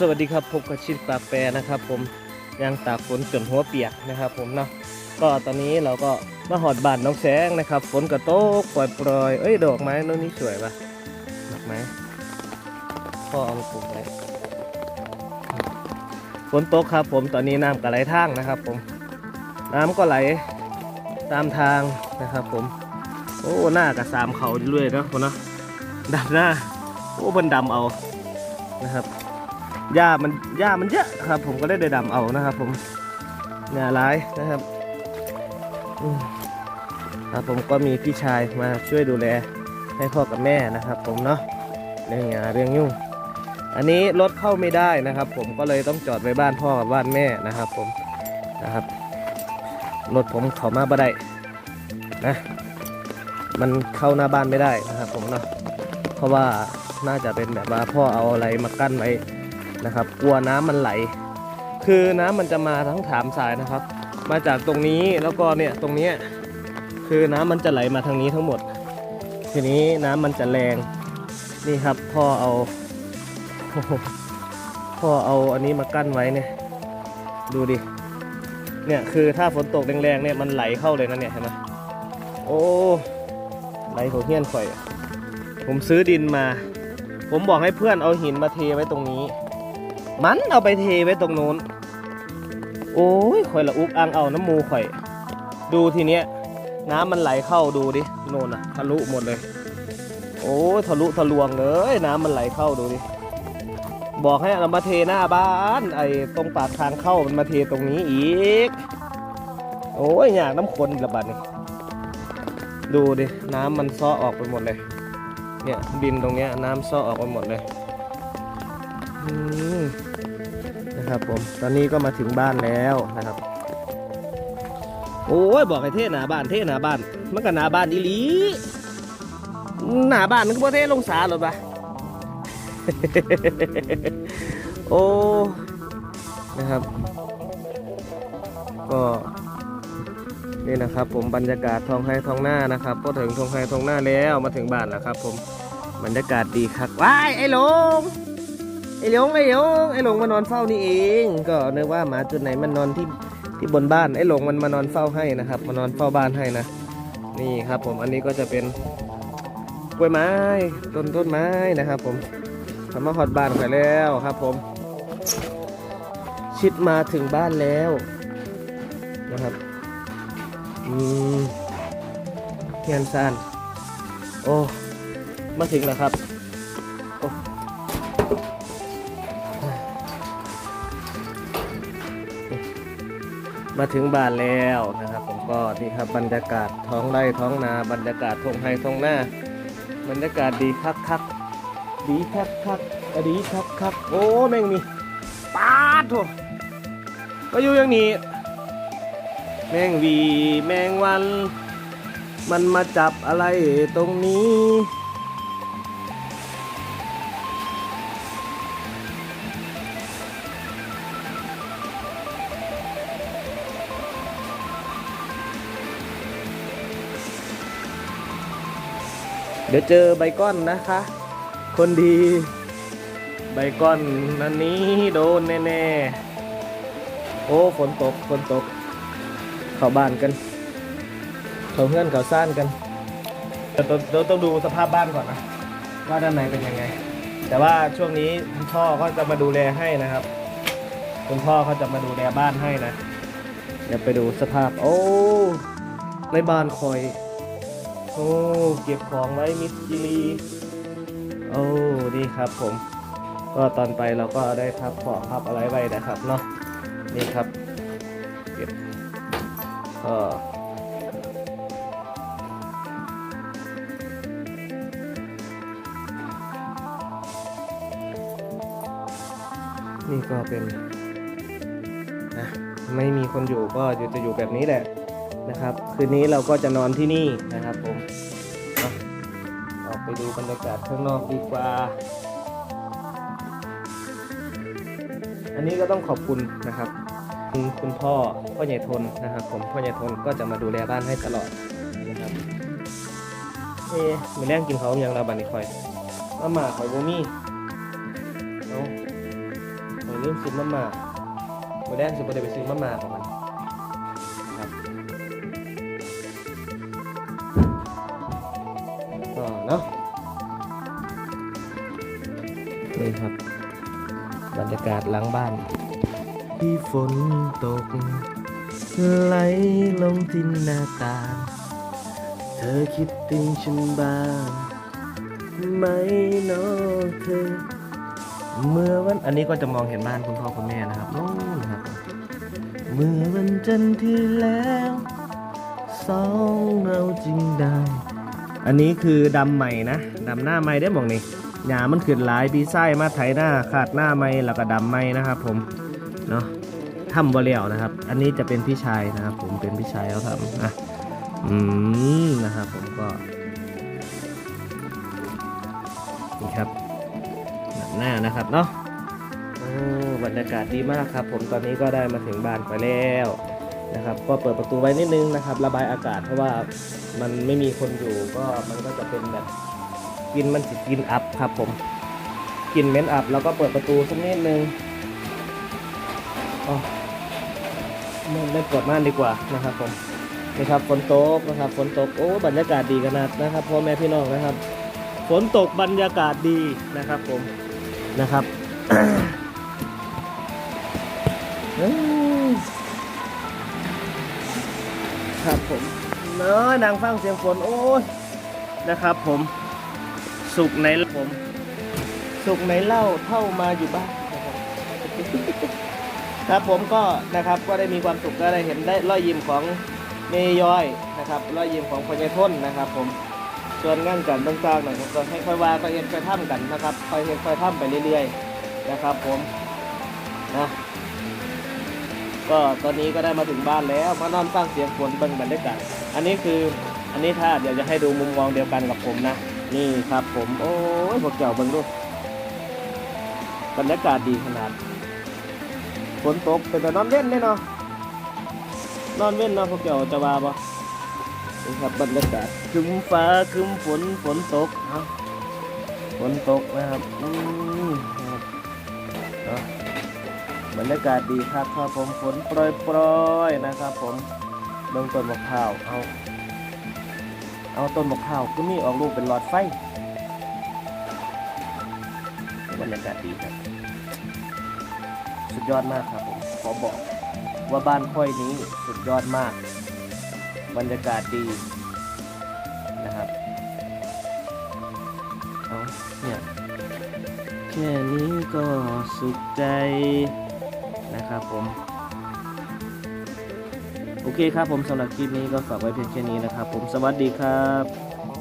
สวัสดีครับพบกับชิดปลาแปรนะครับ ผมยังตากฝนจนหัวเปียกนะครับ ผมเนาะก็ตอนนี้เราก็มาหอดบานน้องแสงนะครับ ฝนก็ตกปล่อยๆเอ้ยดอกไม้ต้นนี้สวยปะดอกไม้พ่อเอามาปลูกไว้ฝนตกครับ ผมตอนนี้น้ำก็ไหลทางนะครับ ผมน้ำก็ไหลตามทางนะครับ ผม โอ้หน้ากับสามเขาเรื่อยนะคนนะดำหน้าโอ้เพิ่นดำเอานะครับ หญ้ามันหญ้ามันเยอะครับ ผมก็ได้ได้ดำเอานะครับ ผมเนี่ยร้ายนะครับครับผมก็มีพี่ชายมาช่วยดูแลให้พ่อกับแม่นะครับ ผมเนาะเรื่องงานเรื่องยุ่ง อันนี้รถเข้าไม่ได้นะครับ ผมก็เลยต้องจอดไว้บ้านพ่อกับบ้านแม่นะครับ ผมนะครับรถผมเขามาบ่ได้นะมันเข้าหน้าบ้านไม่ได้นะครับ ผมเนาะเพราะว่าน่าจะเป็นแบบว่าพ่อเอาอะไรมากั้นไว้ นะครับ กลัวน้ำมันไหล คือน้ำมันจะมาทั้งถามสายนะครับ มาจากตรงนี้แล้วก็เนี่ยตรงนี้คือน้ำมันจะไหลมาทางนี้ทั้งหมด ทีนี้น้ำมันจะแรงนี่ครับพ่อเอาพ่อเอาอันนี้มากั้นไว้เนี่ยดูดิเนี่ยคือถ้าฝนตกแรงๆเนี่ยมันไหลเข้าเลยนะเนี่ยเห็นไหมโอ้ไหลของเฮี้ยนข่อย ผมซื้อดินมา ผมบอกให้เพื่อนเอาหินมาเทไว้ตรงนี้ มันเอาไปเทไว้ตรงนู้น โอ้ยข่อยละอุกอังเอาน้ำมูข่อย ดูทีเนี้ย น้ำมันไหลเข้าดูดิโน่นอะทะลุหมดเลย โอ้ยทะลุทะลวงเลยน้ำมันไหลเข้าดูดิบอกให้เอามาเทหน้าบ้าน ไอ้ตรงปากทางเข้ามันมาเทตรงนี้อีก โอ้ยอยากน้ำคนระบาดนี่ดูดิน้ำมันซ้อออกไปหมดเลย เนี่ยดินตรงเนี้ยน้ำซ้อออกไปหมดเลย นะครับผม ตอนนี้ก็มาถึงบ้านแล้วนะครับ โอ้ยบอกให้เทศหนาบ้านเทศหนาบ้านมันก็หนาบ้านอีหลีหนาบ้านมันก็บ่เทศลงสาหรอปะโอ้นะครับ ก็นี่นะครับผมบรรยากาศท้องไร่ท้องหน้านะครับ ก็ถึงท้องไร่ท้องหน้าแล้วมาถึงบ้านแล้วครับ ผมบรรยากาศดีครับว้ายไอ้ลง อ้หลงไอ้หลงไอ้หลงมานอนเฝ้านี่เอง ก็นึกว่าหมาจุดไหนมันนอนที่ที่บนบ้านไอ้หลงมันมานอนเฝ้าให้นะครับมานอนเฝ้าบ้านให้นะนี่ครับ ผมอันนี้ก็จะเป็นกล้วยไม้ต้นต้นไม้นะครับ ผมทำมาหอดบ้านไปแล้วครับ ผม ชิดมาถึงบ้านแล้วนะครับอืมเฮียนซานโอ้มาถึงแล้วครับ มาถึงบ้านแล้วนะครับ ผมก็นี่ครับบรรยากาศท้องไร่ท้องนาบรรยากาศทงไฮทงหน้าบรรยากาศดีคักคักดีคักคักอะดีคักคักโอ้แม่งมีปาดโถก็อยู่อย่างนี้ แมงวีแมงวัน มันมาจับอะไรตรงนี้ เดี๋ยวเจอใบก้อนนะคะ คนดีใบก้อนนันนี้โดนแน่ๆ โอ้ฝนตกฝนตก เข้าบ้านกัน เขาเพื่อนเขาซ่านกันเดี๋ยวต้องเดี๋ยวต้องดูสภาพบ้านก่อนนะ ว่าด้านในเป็นยังไง แต่ว่าช่วงนี้คุณพ่อก็จะมาดูแลให้นะครับ คุณพ่อเขาจะมาดูแลบ้านให้นะ เดี๋ยวไปดูสภาพ โอ้ในบ้านคอย โอ้ เก็บของไว้มิดจิลีโอ้ดีครับผม ก็ตอนไปเราก็ได้พับขอพับอะไรไว้นะครับเนาะนี่ครับเก็บก็นี่ก็เป็นนะไม่มีคนอยู่ก็อยู่จะอยู่แบบนี้แหละ นะครับ คืนนี้เราก็จะนอนที่นี่นะครับผมออกไปดูบรรยากาศข้างนอกดีกว่า อันนี้ก็ต้องขอบคุณนะครับ คุณคุณพ่อพ่อใหญ่ทนนะครับ ผมพ่อใหญ่ทนก็จะมาดูแลบ้านให้ตลอดนะครับเอ๊มีแรงกินเขาวยังเราบันนี้คอยมาหมาคอยโบมี่เอาลืมซื้อมาม่าโมแดงสิบ่ได้ไปซื้อมาม่าของมันากาศหลังบ้าน ที่ฝนตก ไหลลงที่หน้าตางเธอคิดถึงฉันบ้างไหมเน้องเธอ เมื่อวันอันนี้ก็จะมองเห็นบ้านคุณพ่อคุณแม่นะครับนู่นครับ เมื่อวันจันทร์ที่แล้วสองเราจึงได้ อันนี้คือดำใหม่นะดำหน้าใหม่ได้มองนี่ หยามันขึ้นหลายปีไส้มาไถหน้าขาดหน้าใหม่แล้วก็ดำใหม่นะครับ ผมเนาะทำบ่เลี้ยวนะครับ อันนี้จะเป็นพี่ชายนะครับ ผมเป็นพี่ชายเขาทำอะอืมนะครับ ผมก็นี่ครับหน้านะครับเนาะอ้บรรยากาศดีมากครับ ผมตอนนี้ก็ได้มาถึงบ้านไปแล้วนะครับ ก็เปิดประตูไว้นิดนึงนะครับ ระบายอากาศเพราะว่ามันไม่มีคนอยู่ก็มันก็จะเป็นแบบ ลินมันสิกลินอับครับผมกลินเหม็นอับแล้วก็เปิดประตูสักนิดนึงอ๋อไม่ไม่เปิดม่านดีกว่านะครับผมนี่ครับฝนตกนะครับฝนตกโอ้บรรยากาศดีขนาดนะครับพ่อแม่พี่น้องนะครับ ฝนตกบรรยากาศดีนะครับผมนะครับครับผมเนาะนางฟังเสียงฝนโอ้ยนะครับผม สุขในผม สุขในเล่าเท่ามาอยู่บ้านนะครับครับผมก็นะครับก็ได้มีความสุขก็ได้เห็นได้รอยยิ้มของเมยย้อยนะครับรอยยิ้มของพญาทนนะครับ ผมส่วนงานกันต่างๆหน่อยก็ให้ค่อยว่าค่อยเห็นค่อยทำกันนะครับค่อยเห็นค่อยทำไปเรื่อยๆนะครับ ผมนะก็ตอนนี้ก็ได้มาถึงบ้านแล้วมานอนฟังเสียงฝนเบิ่งบรรยากาศอันนี้คืออันนี้ถ้าเดี๋ยวจะให้ดูมุมมองเดียวกันกับผมนะ นี่ครับผม โอ้ยพวกเจ้าเบิ่งดูบรรยากาศดีขนาดฝนตกเป็นแต่นอนเล่นเลยเนาะนอนเล่นเนาะพวกเจ้าจะว่าปะนี่ครับบรรยากาศคึมฟ้าคึมฝนฝนตกเนาะฝนตกนะครับอืมครับบรรยากาศดีครับครับผมฝนโปรยโปรยๆนะครับ ผมเบื้องต้นมะพร้าวเอา เอาต้นมะพร้าวก็มีออกลูกเป็นหลอดไฟบรรยากาศดีครับ สุดยอดมากครับผมขอบอกว่าบ้านค่อยนี้สุดยอดมาก บรรยากาศดีนะครับเอาเนี่ยแค่นี้ก็สุขใจนะครับผม โอเคครับผมสำหรับคลิปนี้ก็ฝากไว้เพียงแค่นี้นะครับผมสวัสดีครับ